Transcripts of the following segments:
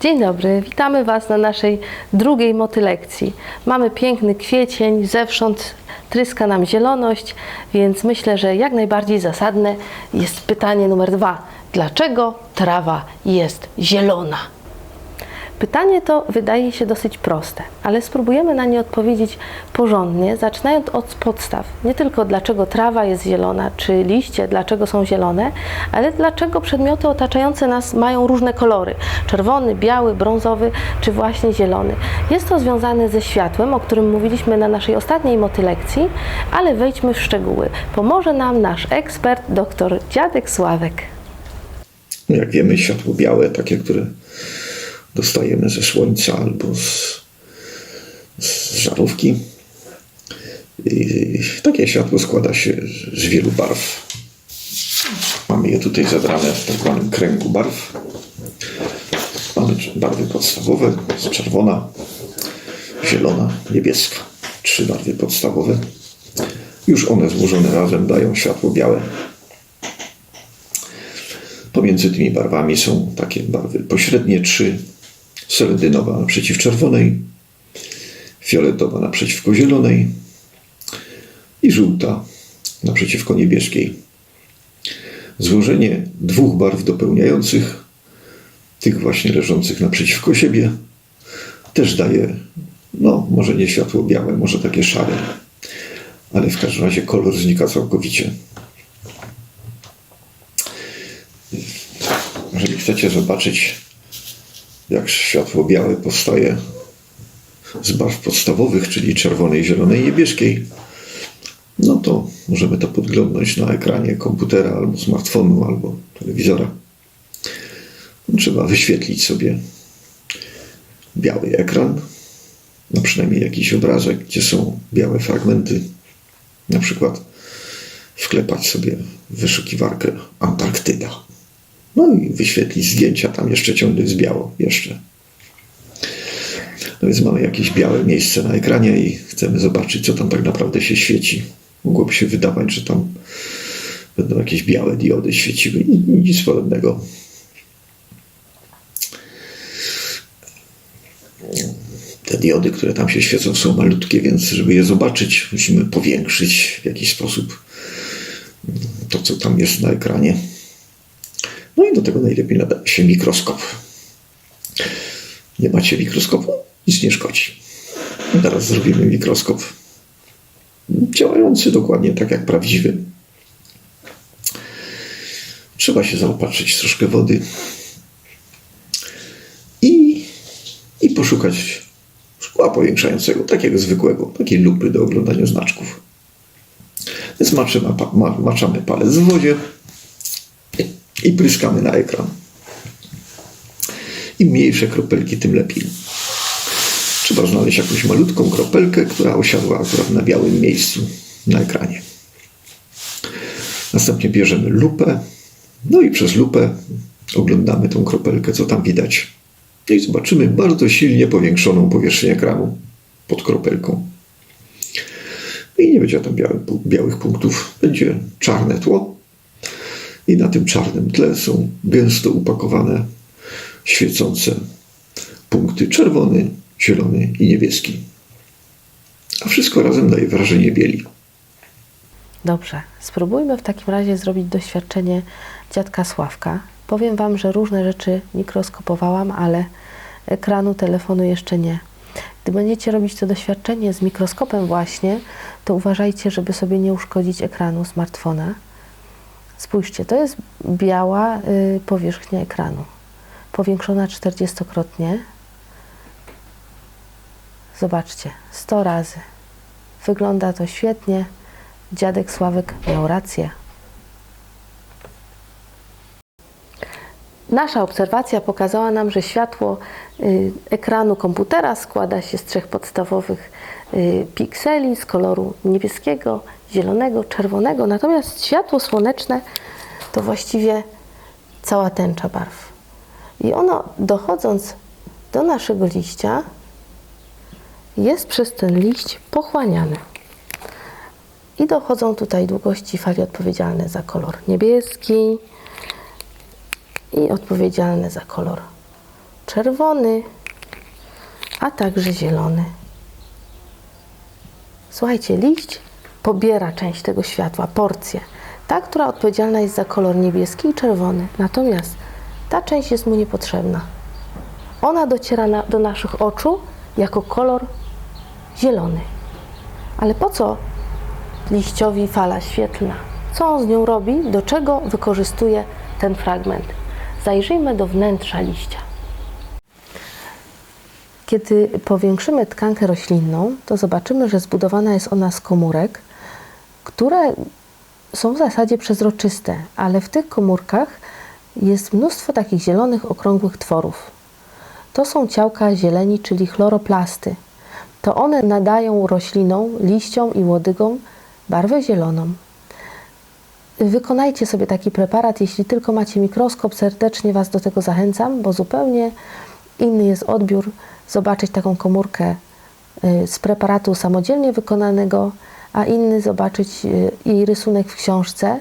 Dzień dobry, witamy Was na naszej drugiej motylekcji. Mamy piękny kwiecień, zewsząd tryska nam zieloność, więc myślę, że jak najbardziej zasadne jest pytanie numer dwa. Dlaczego trawa jest zielona? Pytanie to wydaje się dosyć proste, ale spróbujemy na nie odpowiedzieć porządnie, zaczynając od podstaw. Nie tylko dlaczego trawa jest zielona, czy liście dlaczego są zielone, ale dlaczego przedmioty otaczające nas mają różne kolory: czerwony, biały, brązowy czy właśnie zielony. Jest to związane ze światłem, o którym mówiliśmy na naszej ostatniej motylekcji, ale wejdźmy w szczegóły. Pomoże nam nasz ekspert, dr Dziadek Sławek. Jak wiemy, światło białe, takie, które dostajemy ze słońca albo z, z żarówki. I takie światło składa się z wielu barw. Mamy je tutaj zebrane w tak zwanym kręgu barw. Mamy barwy podstawowe, jest czerwona, zielona, niebieska. Trzy barwy podstawowe. Już one złożone razem dają światło białe. Pomiędzy tymi barwami są takie barwy pośrednie, trzy. Seledynowa naprzeciw czerwonej, fioletowa naprzeciwko zielonej i żółta naprzeciwko niebieskiej. Złożenie dwóch barw dopełniających, tych właśnie leżących naprzeciwko siebie, też daje, no może nie światło białe, może takie szare, ale w każdym razie kolor znika całkowicie. Jeżeli chcecie zobaczyć, jak światło białe powstaje z barw podstawowych, czyli czerwonej, zielonej, niebieskiej, no to możemy to podglądnąć na ekranie komputera albo smartfonu, albo telewizora. Trzeba wyświetlić sobie biały ekran, no przynajmniej jakiś obrazek, gdzie są białe fragmenty. Na przykład wklepać sobie wyszukiwarkę Antarktyda. No i wyświetlić zdjęcia, tam jeszcze ciągle jest biało, jeszcze. No więc mamy jakieś białe miejsce na ekranie i chcemy zobaczyć, co tam tak naprawdę się świeci. Mogłoby się wydawać, że tam będą jakieś białe diody świeciły. Ni- Nic podobnego. Te diody, które tam się świecą, są malutkie, więc żeby je zobaczyć, musimy powiększyć w jakiś sposób to, co tam jest na ekranie. No i do tego najlepiej nadaje się mikroskop. Nie macie mikroskopu? Nic nie szkodzi. Teraz zrobimy mikroskop działający dokładnie tak jak prawdziwy. Trzeba się zaopatrzyć troszkę wody i, i poszukać szkła powiększającego, takiego zwykłego, takiej lupy do oglądania znaczków. Więc maczymy, ma, maczamy palec w wodzie i pryskamy na ekran. Im mniejsze kropelki, tym lepiej. Trzeba znaleźć jakąś malutką kropelkę, która osiadła akurat na białym miejscu na ekranie. Następnie bierzemy lupę, no i przez lupę oglądamy tą kropelkę, co tam widać. No i zobaczymy bardzo silnie powiększoną powierzchnię ekranu pod kropelką. I nie będzie tam białych, białych punktów, będzie czarne tło, i na tym czarnym tle są gęsto upakowane świecące punkty czerwony, zielony i niebieski. A wszystko razem daje wrażenie bieli. Dobrze, spróbujmy w takim razie zrobić doświadczenie dziadka Sławka. Powiem Wam, że różne rzeczy mikroskopowałam, ale ekranu telefonu jeszcze nie. Gdy będziecie robić to doświadczenie z mikroskopem właśnie, to uważajcie, żeby sobie nie uszkodzić ekranu smartfona. Spójrzcie, to jest biała y, powierzchnia ekranu, powiększona 40-krotnie. Zobaczcie, 100 razy. Wygląda to świetnie. Dziadek Sławek miał rację. Nasza obserwacja pokazała nam, że światło y, ekranu komputera składa się z trzech podstawowych pikseli z koloru niebieskiego, zielonego, czerwonego, natomiast światło słoneczne to właściwie cała tęcza barw. I ono dochodząc do naszego liścia jest przez ten liść pochłaniane. I dochodzą tutaj długości fali odpowiedzialne za kolor niebieski i odpowiedzialne za kolor czerwony, a także zielony. Słuchajcie, liść pobiera część tego światła, porcję. Ta, która odpowiedzialna jest za kolor niebieski i czerwony. Natomiast ta część jest mu niepotrzebna. Ona dociera na, do naszych oczu jako kolor zielony. Ale po co liściowi fala świetlna? Co on z nią robi? Do czego wykorzystuje ten fragment? Zajrzyjmy do wnętrza liścia. Kiedy powiększymy tkankę roślinną, to zobaczymy, że zbudowana jest ona z komórek, które są w zasadzie przezroczyste, ale w tych komórkach jest mnóstwo takich zielonych, okrągłych tworów. To są ciałka zieleni, czyli chloroplasty. To one nadają roślinom, liściom i łodygom barwę zieloną. Wykonajcie sobie taki preparat, jeśli tylko macie mikroskop, serdecznie Was do tego zachęcam, bo zupełnie inny jest odbiór zobaczyć taką komórkę y, z preparatu samodzielnie wykonanego, a inny zobaczyć y, jej rysunek w książce.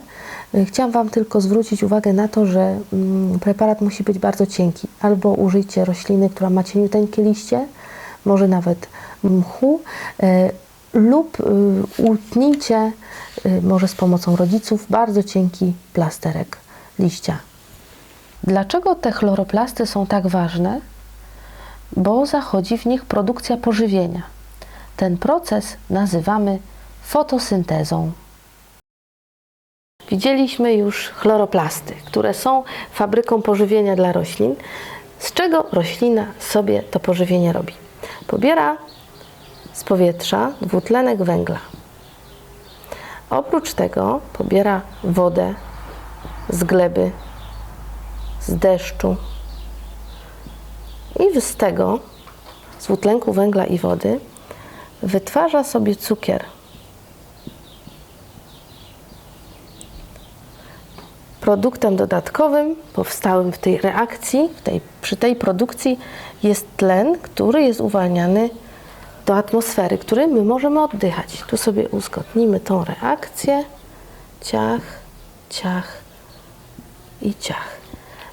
Y, Chciałam Wam tylko zwrócić uwagę na to, że mm, preparat musi być bardzo cienki. Albo użyjcie rośliny, która ma cieniuteńkie liście, może nawet mchu, lub utnijcie, może z pomocą rodziców, bardzo cienki plasterek liścia. Dlaczego te chloroplasty są tak ważne? Bo zachodzi w nich produkcja pożywienia. Ten proces nazywamy fotosyntezą. Widzieliśmy już chloroplasty, które są fabryką pożywienia dla roślin. Z czego roślina sobie to pożywienie robi? Pobiera z powietrza dwutlenek węgla. Oprócz tego pobiera wodę z gleby, z deszczu i z tego, z dwutlenku węgla i wody, wytwarza sobie cukier. Produktem dodatkowym powstałym w tej reakcji, w tej, przy tej produkcji jest tlen, który jest uwalniany do atmosfery, który my możemy oddychać. Tu sobie uzgodnimy tą reakcję. Ciach, ciach i ciach.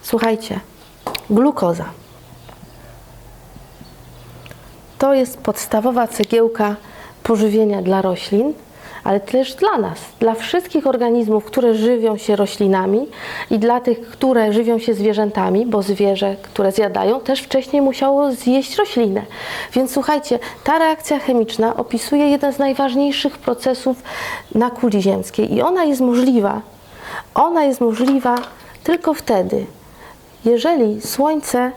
Słuchajcie, glukoza. To jest podstawowa cegiełka pożywienia dla roślin, ale też dla nas, dla wszystkich organizmów, które żywią się roślinami i dla tych, które żywią się zwierzętami, bo zwierzę, które zjadają, też wcześniej musiało zjeść roślinę. Więc słuchajcie, ta reakcja chemiczna opisuje jeden z najważniejszych procesów na kuli ziemskiej i ona jest możliwa. Ona jest możliwa tylko wtedy, jeżeli słońce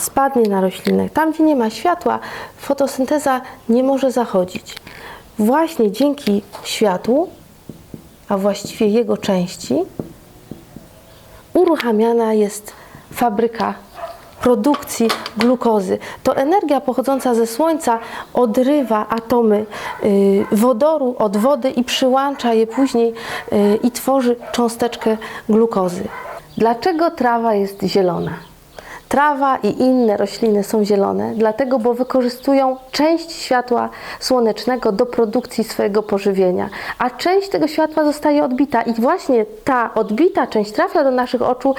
spadnie na roślinę. Tam, gdzie nie ma światła, fotosynteza nie może zachodzić. Właśnie dzięki światłu, a właściwie jego części, uruchamiana jest fabryka produkcji glukozy. To energia pochodząca ze słońca odrywa atomy y, wodoru od wody i przyłącza je później y, i tworzy cząsteczkę glukozy. Dlaczego trawa jest zielona? Trawa i inne rośliny są zielone, dlatego, bo wykorzystują część światła słonecznego do produkcji swojego pożywienia, a część tego światła zostaje odbita i właśnie ta odbita część trafia do naszych oczu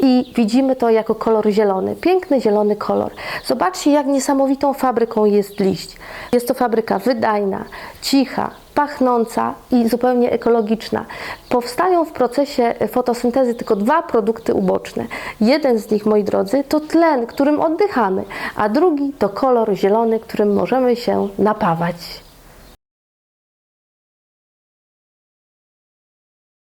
i widzimy to jako kolor zielony. Piękny zielony kolor. Zobaczcie, jak niesamowitą fabryką jest liść. Jest to fabryka wydajna, cicha, pachnąca i zupełnie ekologiczna. Powstają w procesie fotosyntezy tylko dwa produkty uboczne. Jeden z nich, moi drodzy, to tlen, którym oddychamy, a drugi to kolor zielony, którym możemy się napawać.